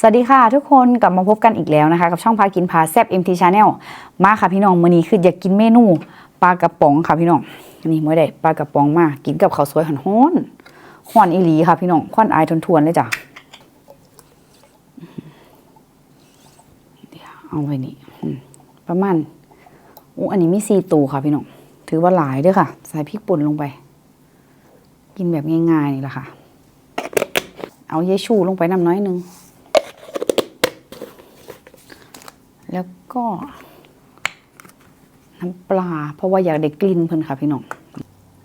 สวัสดีค่ะทุกคนกลับมาพบกันอีกแล้วนะคะ กับช่องพากินพาแซบ MT Channel มาค่ะพี่น้องมื้อนี้คืออยากกินเมนูปลากระป๋องค่ะพี่น้องนี่มื้อใดปลากระป๋องมากินกับข้าวสวยหอนๆฮ้อนอีหลีค่ะพี่น้องควันอายทวนๆเลยจ้ะเดี๋ยวเอาไว้นี่ประมาณอู้อันนี้มี4ตูค่ะพี่น้องถือว่าหลายด้อค่ะ ใส่พริกป่นลงไป กินแบบง่ายๆนี่แหละค่ะ เอาเยชูลงไปน้ำน้อยหนึง แล้ว ก็น้ำปลา เพราะว่าอยากได้กลิ่นเพิ่นค่ะพี่น้อง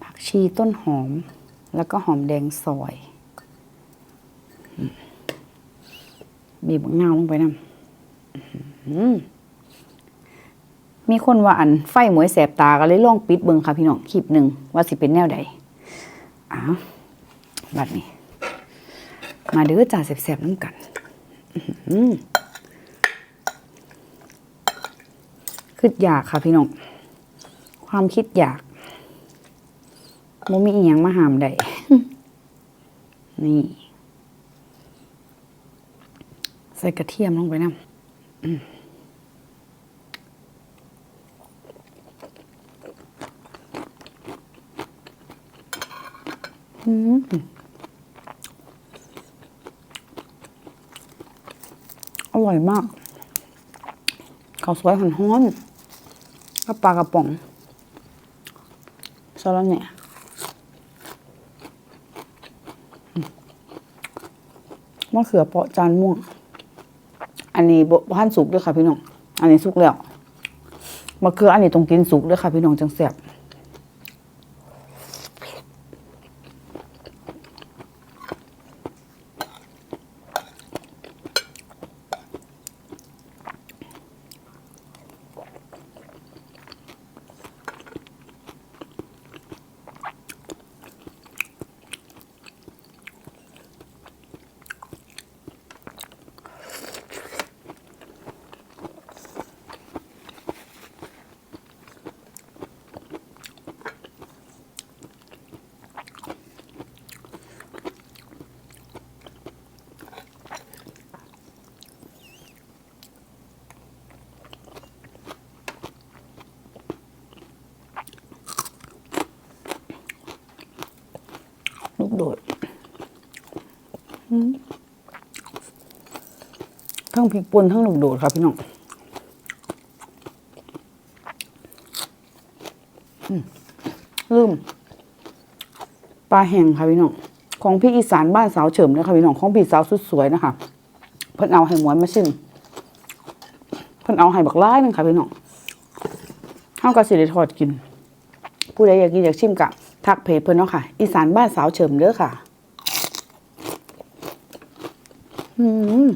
ผักชีต้นหอม แล้วก็หอมแดงซอยบีบมะนาลงไปนำมีคนว่าอันไฟหมวยแสบตาก็เลยลองปิดเบิงค่ะพี่น้องคลิปหนึ่งว่าสิเป็นแนวใดอ้าวบัดนี้ มาเด้อจ่าแสบๆน้ำกัน อื คิดอยากค่ะพี่น้อง ความคิดอยากโมมีอีหยังมาหามได้ นี่ ใส่กระเทียมลงไปนะอืมอร่อยมากข้าวสวยหอนฮ้อนๆ กับปลากระป๋องซอสเนี่ยมะเขือเปาะจานม่วง อันนี้บพันสุกด้วยค่ะพี่น้อง อันนี้สุกแล้วมะเขืออันนี้ต้องกินสุกด้วยค่ะพี่น้องจังแสบ ทั้งพริกป่นทั้งลูกโดดค่ะพี่น้องอืมลืมปลาแห้งค่ะพี่น้องของพี่อีสานบ้านสาวเฉิมเลยค่ะพี่น้องของพี่สาวสุดสวยนะคะเพิ่นเอาให้หมวนมาชิมเพิ่นเอาให้บักร้ายหนึงค่ะพี่น้องเฮาก็สิได้ทอดกิน ผู้ใดอยากกินอยากชิมกะทักเพจเพิ่นเนาะค่ะ อีสานบ้านสาวเฉิมเด้อค่ะ อืม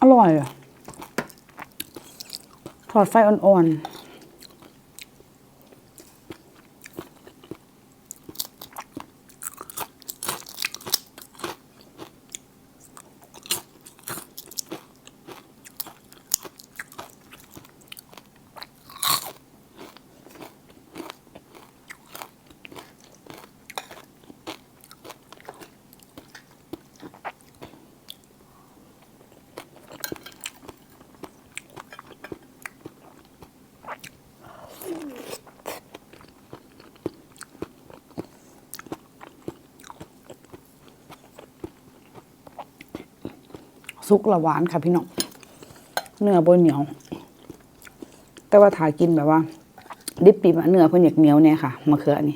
อร่อยอะถอดไฟอ่อนๆ ซุกละหวานค่ะพี่น้องเนื้อบนเหนียว แต่ว่าถ่ายกินแบบว่า ดิบปีบอะเนื้อเพิ่นอยากเหนียวเนี่ยค่ะมะเขืออัน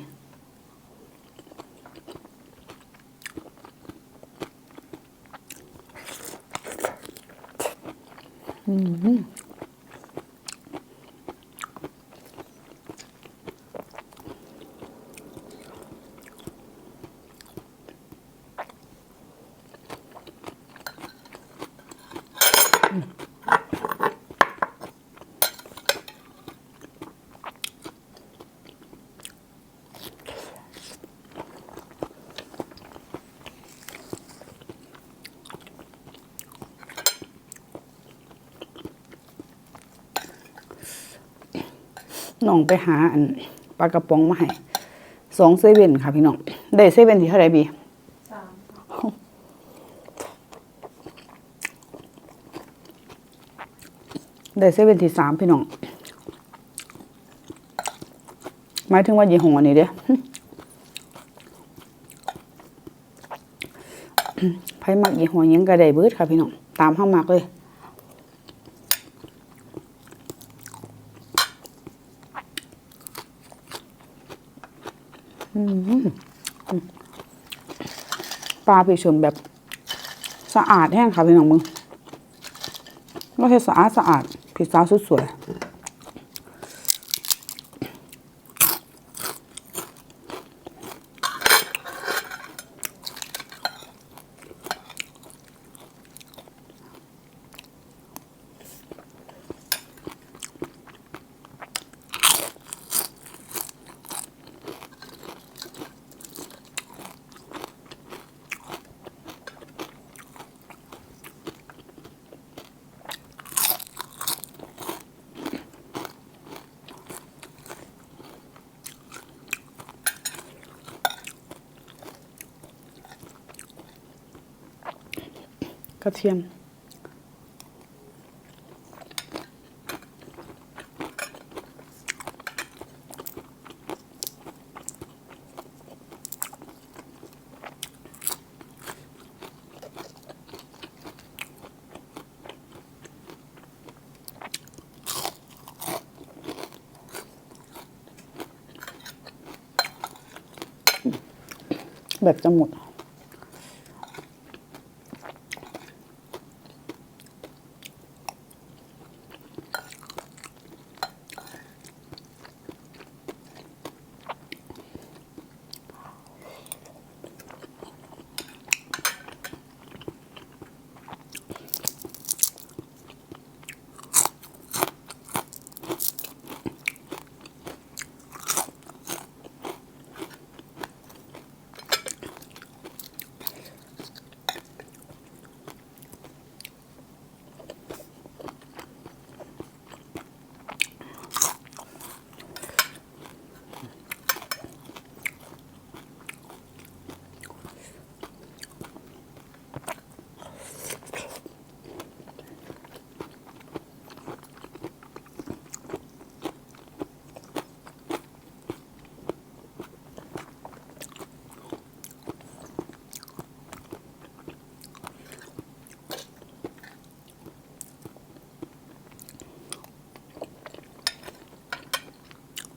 น้องไปหาอันปลากระป๋องมาให้สองเซเว่นค่ะพี่น้อง ได้เซเว่นที่เท่าไรบีสามได้เซเว่นที่สามพี่น้อง หมายถึงว่ายี่ห้ออันี้เด้ไพ่มากยี่ห้อยังกระไดเบิดค่ะพี่น้อง ตามห้ามมักเลย ปลาพี่ชมแบบสะอาดแห้งค่ะพี่น้องมึงไม่ใช่สะอาดสะอาดพี่สาวสุดสวย กระเทียม แบบจะหมด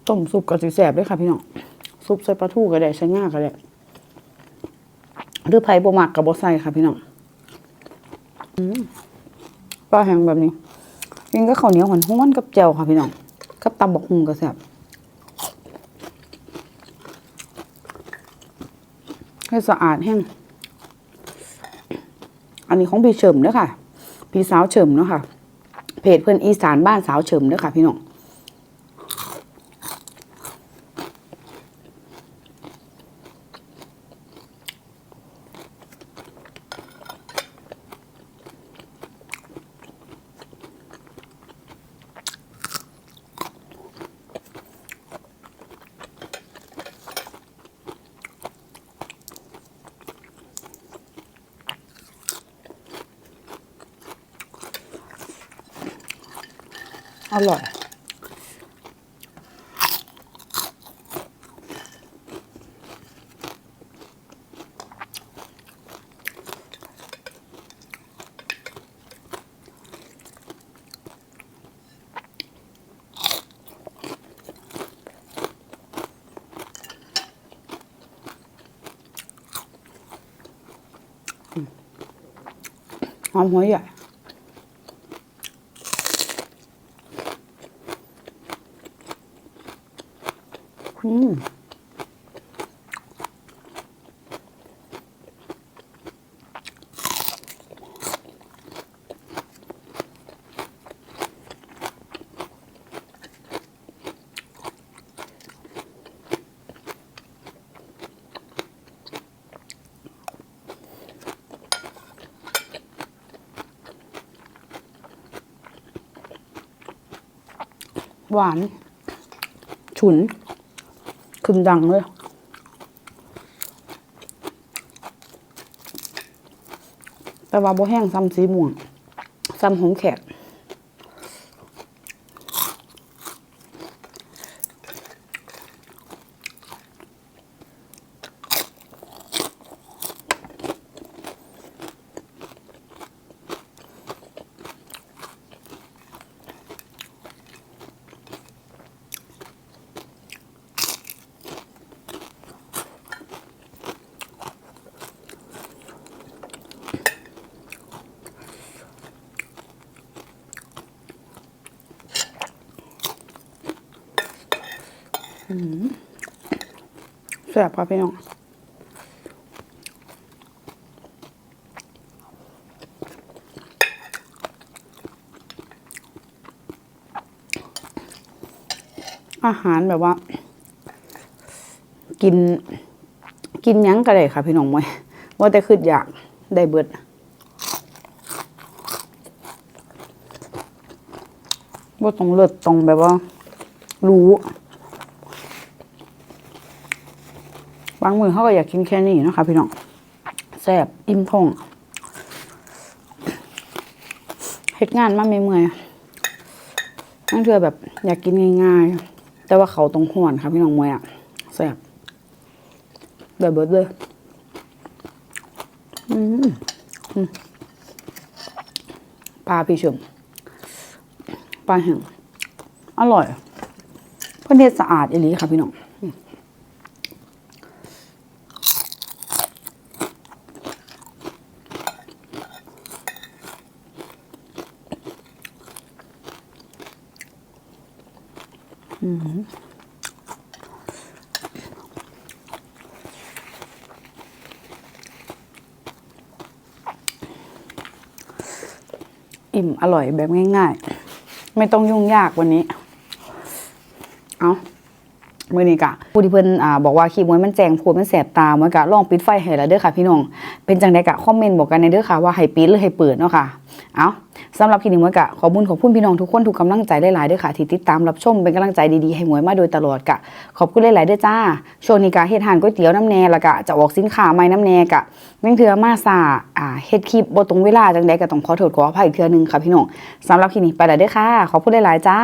ต้มซุปก็สิแสบด้วยค่ะพี่น้องซุปใส่ปลาทูก็ได้ใช้ง่าก็ได้หรือไผ่บ่มักกับบ่ใส่ค่ะพี่น้องอปลาแห้งแบบนี้กินก็ข้าวเหนียวหอนห้อนกับแจ่วค่ะพี่น้องกับตำบักหุงก็แซ่บให้สะอาดแห้งอันนี้ของพี่เฉิมเด้อค่ะ พี่สาวเฉิมเนาะค่ะ เพจเพื่อนอีสานบ้านสาวเฉิมเด้อค่ะพี่น้อง อร่อยหอมหัวใหญ่ อืมหวาน ฉุน ขึ้นดังเลยแต่ว่าบ่แห้งซ้ำสีม่วงซ้ำหงแขก แซ่บครับพี่น้องอาหารแบบว่า กิน กินยังก็ได้ค่ะ พี่น้องมวยว่าแต่คืออยากได้เบิดว่าต้องเลิศต้องแบบว่า รู้ บางมือเขาก็อยากกินแค่นี้นะคะพี่น้องแซ่บอิ่มท้องเฮ็ดงานมาไม่เมื่อยนั่นเธอแบบอยากกินง่ายๆ แต่ว่าเขาตรงห่วนค่ะพี่น้องมวยอะแซ่บเดือดเบิดเลยอืมปลาพี่ชมปลาแห้งอร่อยเพื่อนเทศสะอาดอีหลีค่ะพี่น้อง อิ่มอร่อยแบบง่าย ๆ ไม่ต้องยุ่งยากวันนี้ มื่อนี้กะผู้ที่เพิ่นอ่าบอกว่าขี้มวยมันแจงโพดมันแสบตามันกะลองปิดไฟให้แล้วเด้อค่ะพี่น้องเป็นจังไดกะคอมเมนต์บอกกันในเด้อค่ะว่าให้ปิดหรือให้เปิดเนาะค่ะเอาสำหรับคลิปนี้มวยกะขอบุญขอบคุณพี่น้องทุกคนทุกกำลังใจหลายๆเด้อค่ะที่ติดตามรับชมเป็นกำลังใจดีๆให้มวยมาโดยตลอดกะขอบคุณหลายๆเด้อจ้าช่วงนี้กะเฮ็ดทานก๋วยเตี๋ยวน้ำแน่แล้วกะจะออกสินค้าใหม่น้ำแน่กะแม่งเทือมาซาอ่าเฮ็ดคลิปบ่ตรงเวลาจังไดก็ต้องขอโทษขออภัยอีกเทื่อนึงค่ะพี่น้องสำหรับคลิปนี้ไปแล้วเด้อค่ะขอบคุณหลายๆจ้า